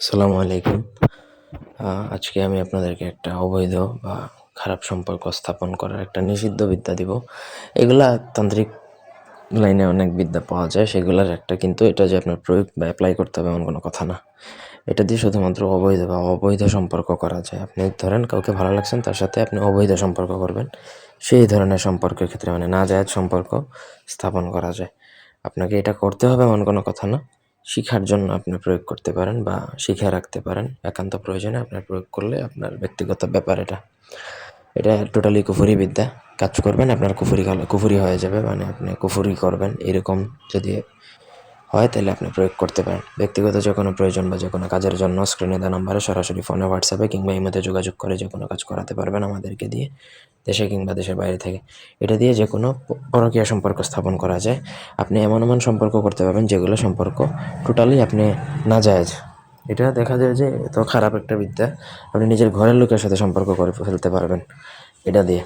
আসসালামু আলাইকুম। আজকে আমি আপনাদেরকে একটা অবৈধ বা খারাপ সম্পর্ক স্থাপন করার একটা নিষিদ্ধ বিদ্যা দিব। এগুলা তান্ত্রিক লাইনে অনেক বিদ্যা পাওয়া যায়, সেগুলার একটা কিন্তু এটা যে আপনার প্রয়োগ বা অ্যাপ্লাই করতে হবে এমন কোনো কথা না। এটা দিয়ে শুধুমাত্র অবৈধ বা অবৈধ সম্পর্ক করা যায়। আপনি ধরেন কাউকে ভালো লাগছেন তার সাথে আপনি অবৈধ সম্পর্ক করবেন। সেই ধরনের সম্পর্কের ক্ষেত্রে মানে না সম্পর্ক স্থাপন করা যায়। আপনাকে এটা করতে হবে এমন কোনো কথা না। শিখার জন্য আপনি প্রয়োগ করতে পারেন বা শিখে রাখতে পারেন। একান্ত প্রয়োজনে আপনার প্রয়োগ করলে আপনার ব্যক্তিগত ব্যাপার এটা। এটা টোটালি কুফুরি বিদ্যা। কাজ করবেন, আপনার কুফুরি কুফুরি হয়ে যাবে মানে আপনি কুফুরি করবেন এরকম যদি হয় তাহলে আপনি প্রয়োগ করতে পারেন। ব্যক্তিগত যে কোনো প্রয়োজন বা যে কোনো কাজের জন্য স্ক্রিনে দেওয়া নাম্বারে সরাসরি ফোনে হোয়াটসঅ্যাপে কিংবা ইমেতে যোগাযোগ করে যে কোনো কাজ করাতে পারবেন আমাদেরকে দিয়ে। দেশে কিংবা দেশের বাইরে থেকে। এটা দিয়ে যে কোনো পরকীয়া সম্পর্ক স্থাপন করা যায়। আপনি এমন এমন সম্পর্ক করতে পারবেন যেগুলো সম্পর্ক টোটালি আপনি না যায় এটা দেখা যায় যে এত খারাপ একটা বিদ্যা, আপনি নিজের ঘরের লোকের সাথে সম্পর্ক করে ফেলতে পারবেন এটা দিয়ে।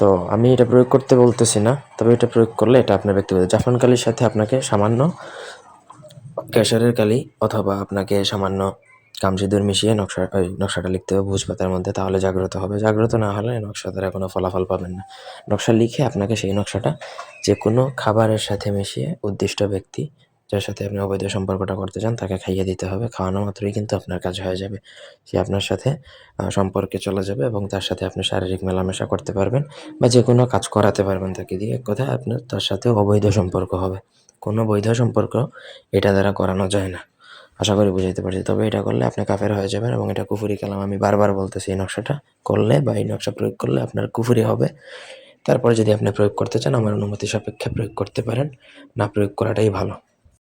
তো আমি এটা প্রয়োগ করতে বলতেছি না, তবে এটা প্রয়োগ করলে এটা আপনার ব্যক্তিগত। জাফরান কালির সাথে আপনাকে সামান্য ক্যাশারের কালি অথবা আপনাকে সামান্য কামসিঁদুর মিশিয়ে নকশা, ওই নকশাটা লিখতে হবে ভুজ পাতার মধ্যে, তাহলে জাগ্রত হবে। জাগ্রত না হলে নকশা দ্বারা কোনো ফলাফল পাবেন না। নকশা লিখে আপনাকে সেই নকশাটা যে কোনো খাবারের সাথে মিশিয়ে উদ্দিষ্ট ব্যক্তি যার সাথে আপনি অবৈধ সম্পর্কটা করতে চান, তাকে খাইয়ে দিতে হবে। খাওয়ানো মাত্রই কিন্তু আপনার কাজ হয়ে যাবে। সে আপনার সাথে সম্পর্কে চলে যাবে এবং তার সাথে আপনি শারীরিক মেলামেশা করতে পারবেন বা যে কোনো কাজ করাতে পারবেন তাকে দিয়ে। এক কথায় আপনার, তার সাথে অবৈধ সম্পর্ক হবে। কোনো বৈধ সম্পর্ক এটা দ্বারা করানো যায় না। আশা করি বুঝাইতে পারছি। তবে এটা করলে আপনি কাফের হয়ে যাবেন এবং এটা কুফুরি কালাম আমি বারবার বলতেছি এই নকশাটা করলে বা এই নকশা প্রয়োগ করলে আপনার কুফুরি হবে। তারপরে যদি আপনি প্রয়োগ করতে চান, আমার অনুমতি সাপেক্ষে প্রয়োগ করতে পারেন। না, প্রয়োগ করাটাই ভালো।